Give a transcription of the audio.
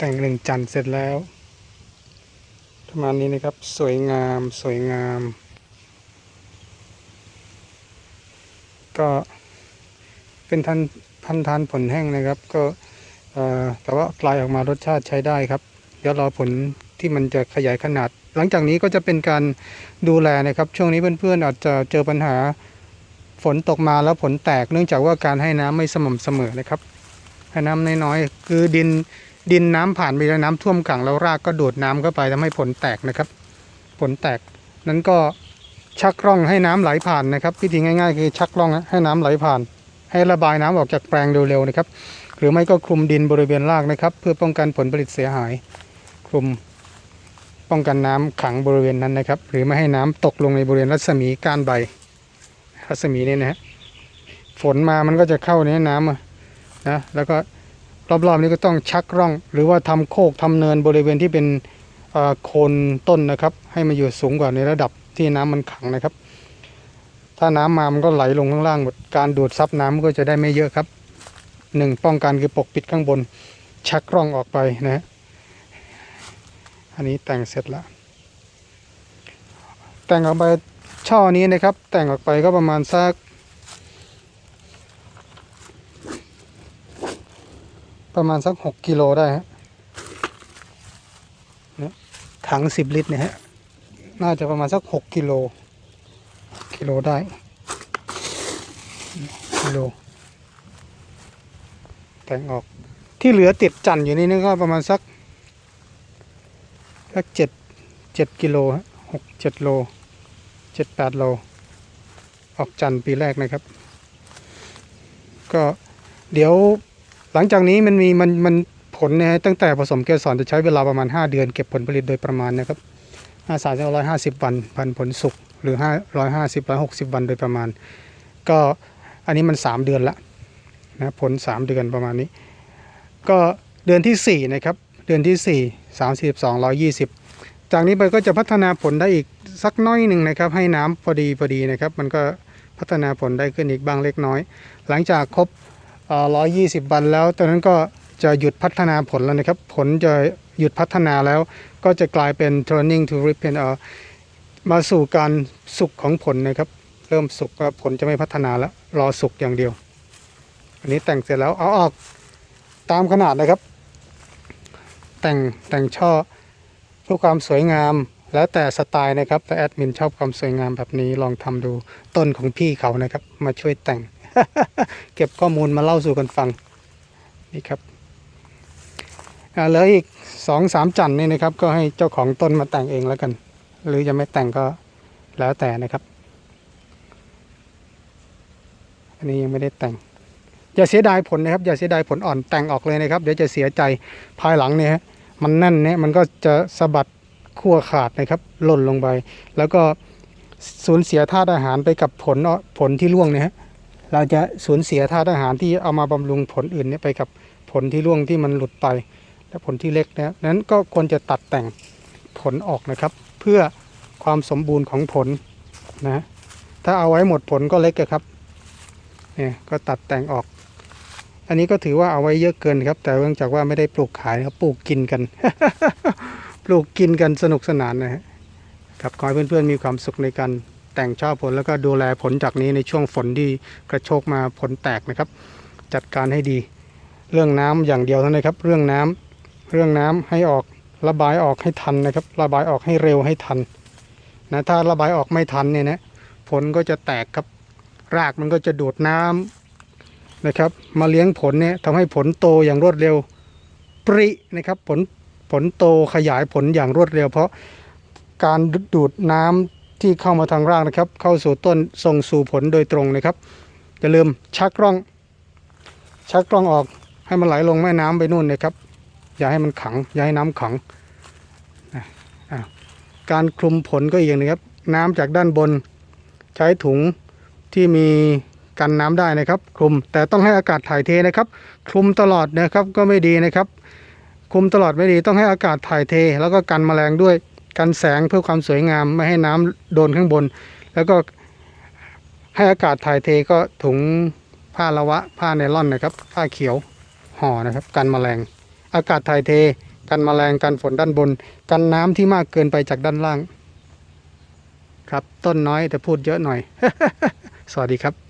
แต่งหนึ่งจันเสร็จแล้วประมาณนี้นะครับสวยงามสวยงาม ก็เป็นทันพันทานผลแห้งนะครับ ก็แต่ว่ากลายออกมารสชาติใช้ได้ครับ เดี๋ยวรอผลที่มันจะขยายขนาด หลังจากนี้ก็จะเป็นการดูแลนะครับ ช่วงนี้เพื่อนๆอาจจะเจอปัญหาฝนตกมาแล้วผลแตกเนื่องจากว่าการให้น้ำไม่สม่ำเสมอนะครับให้น้ำน้อยๆคือดิน ดินน้ำผ่านไปแล้วน้ำท่วมขังแล้วรากก็ดูดน้ำเข้าไปทำให้ผลแตกนะครับ ผลแตกนั้นก็ชักร่องให้น้ำไหลผ่านนะครับ วิธีง่าย ๆ คือชักร่องให้น้ำไหลผ่าน ให้ระบายน้ำออกจากแปลงเร็วๆนะครับ หรือไม่ก็คลุมดินบริเวณรากนะครับ เพื่อป้องกันผลผลิตเสียหาย คลุมป้องกันน้ำขังบริเวณนั้นนะครับ หรือไม่ให้น้ำตกลงในบริเวณรัศมีก้านใบ รัศมีนี่นะฮะฝนมามันก็จะเข้าในน้ำนะแล้วก็ รอบๆนี้ก็ต้องชักร่อง หรือว่าทำโคกทำเนินบริเวณที่เป็นโคนต้นนะครับ ให้มันอยู่สูงกว่าในระดับที่น้ำมันขังนะครับ ถ้าน้ำมามันก็ไหลลงข้างล่างหมดการดูดซับน้ำก็จะได้ไม่เยอะครับหนึ่งป้องกันคือปกปิดข้างบน ชักร่องออกไปนะฮะอันนี้แต่งเสร็จแล้ว แต่งออกไปช่อนี้นะครับ แต่งออกไปก็ประมาณสัก ประมาณสักหกกิโลได้ฮะถังสิบลิตรเนี่ยฮะ น่าจะประมาณสักหกกิโลกิโลได้กิโลแต่งออกที่เหลือติดจันอยู่นี่นี่ก็ประมาณสักสักเจ็ดเจ็ดกิโลฮะหกเจ็ดโลเจ็ดแปดโล ออกจันปีแรกนะครับ ก็เดี๋ยว หลังจากนี้มันมีมันมันผลเนี่ยตั้งแต่ผสมเกสรจะใช้เวลาประมาณ 5 เดือนเก็บผลผลิตโดยประมาณนะครับห้าสามร้อยห้าสิบวันพันผลสุกหรือห้าร้อยห้าสิบร้อยหกสิบวันโดยประมาณ ก็อันนี้มัน 3 เดือนละนะผล 3 เดือนประมาณนี้ ก็เดือนที่ 4 นะครับ เดือนที่ 4 32 120 จากนี้ไปก็จะพัฒนาผลได้อีกสักน้อยหนึ่งนะครับ ให้น้ำพอดีพอดีนะครับ มันก็พัฒนาผลได้ขึ้นอีกบ้างเล็กน้อย หลังจากครบ ร้อยยี่สิบวันแล้วตอนนั้นก็จะหยุดพัฒนาผลแล้วนะครับ ผลจะหยุดพัฒนาแล้ว ก็จะกลายเป็น turning to ripen เออมาสู่การสุกของผลนะครับ เริ่มสุกก็ผลจะไม่พัฒนาแล้ว รอสุกอย่างเดียว อันนี้แต่งเสร็จแล้วเอาออกตามขนาดนะครับ แต่งแต่งช่อเพื่อความสวยงามแล้วแต่สไตล์นะครับ แต่แอดมินชอบความสวยงามแบบนี้ลองทำดูต้นของพี่เขานะครับ มาช่วยแต่ง เก็บข้อมูลมาเล่าสู่กันฟังนี่ครับอ่าเหลืออีกสองสามจันทร์นี่นะครับ ก็ให้เจ้าของต้นมาแต่งเองแล้วกัน หรือจะไม่แต่งก็แล้วแต่นะครับ อันนี้ยังไม่ได้แต่ง อย่าเสียดายผลนะครับ อย่าเสียดายผลอ่อนแต่งออกเลยนะครับ เดี๋ยวจะเสียใจภายหลังเนี่ยมันแน่นเนี่ยมันก็จะสะบัดขั้วขาดนะครับหล่นลงไป แล้วก็สูญเสียธาตุอาหารไปกับผลผลที่ร่วงเนี่ยฮะ เราจะสูญเสียธาตุอาหารที่เอามาบำรุงผลอื่นเนี่ยไปกับผลที่ร่วงที่มันหลุดไป และผลที่เล็กนะนั้นก็ควรจะตัดแต่งผลออกนะครับ เพื่อความสมบูรณ์ของผลนะถ้าเอาไว้หมดผลก็เล็กอะครับเนี่ยก็ตัดแต่งออก อันนี้ก็ถือว่าเอาไว้เยอะเกินครับ แต่เนื่องจากว่าไม่ได้ปลูกขายนะครับปลูกกินกัน ปลูกกินกันสนุกสนานนะฮะครับขอให้เพื่อนๆมีความสุขในการ แต่งช่อผลแล้วก็ดูแลผลจากนี้ในช่วงฝนที่กระโชกมาผลแตกนะครับ จัดการให้ดี เรื่องน้ำอย่างเดียวเท่านั้นครับ เรื่องน้ำเรื่องน้ำให้ออกระบายออกให้ทันนะครับ ระบายออกให้เร็วให้ทันนะถ้าระบายออกไม่ทันเนี่ยนะผลก็จะแตกครับ รากมันก็จะดูดน้ำนะครับ มาเลี้ยงผลเนี่ยทำให้ผลโตอย่างรวดเร็วปรินะครับผลผลโตขยายผลอย่างรวดเร็ว เพราะการดูดน้ำ ที่เข้ามาทางรากนะครับ เข้าสู่ต้นส่งสู่ผลโดยตรงนะครับอย่าลืมชักร่อง ชักร่องออกให้มันไหลลงแม่น้ำไปนู่นนะครับ อย่าให้มันขัง อย่าให้น้ำขัง การคลุมผลก็อีกอย่างนึงครับ น้ำจากด้านบน ใช้ถุงที่มีกันน้ำได้นะครับ คลุมแต่ต้องให้อากาศถ่ายเทนะครับ คลุมตลอดนะครับก็ไม่ดีนะครับ คลุมตลอดไม่ดีต้องให้อากาศถ่ายเท แล้วก็กันแมลงด้วย กันแสงเพื่อความสวยงามไม่ให้น้ำโดนข้างบน แล้วก็ให้อากาศถ่ายเทก็ถุงผ้าละวะ ผ้าไนล่อนนะครับ ผ้าเขียวห่อนะครับ กันแมลง อากาศถ่ายเท กันแมลงกันฝนด้านบน กันน้ำที่มากเกินไปจากด้านล่าง ครับต้นน้อยแต่พูดเยอะหน่อย สวัสดีครับ